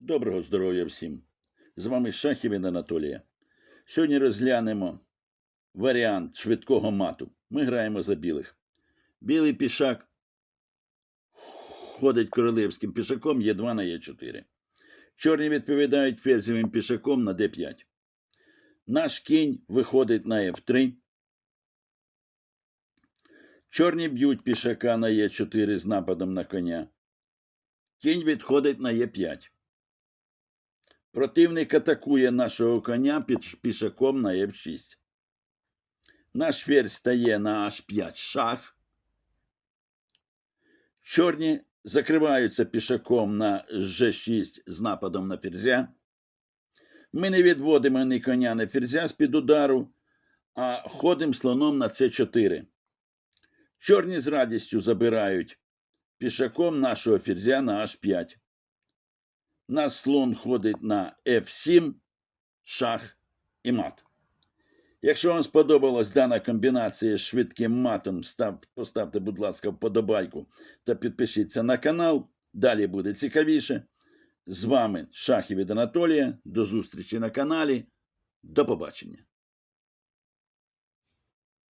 Доброго здоров'я всім! З вами Шахів від Анатолія. Сьогодні розглянемо варіант швидкого мату. Ми граємо за білих. Білий пішак ходить королевським пішаком Е2 на Е4. Чорні відповідають ферзівим пішаком на Д5. Наш кінь виходить на F3. Чорні б'ють пішака на Е4 з нападом на коня. Кінь відходить на Е5. Противник атакує нашого коня під пішаком на F6. Наш ферзь стає на H5 шах. Чорні закриваються пішаком на G6 з нападом на ферзя. Ми не відводимо ні коня, ні ферзя з-під удару, а ходимо слоном на С4. Чорні з радістю забирають пішаком нашого ферзя на H5. Наш слон ходить на F7, шах і мат. Якщо вам сподобалась дана комбінація з швидким матом, став, поставте, будь ласка, вподобайку та підпишіться на канал. Далі буде цікавіше. З вами Шахів від Анатолія. До зустрічі на каналі. До побачення.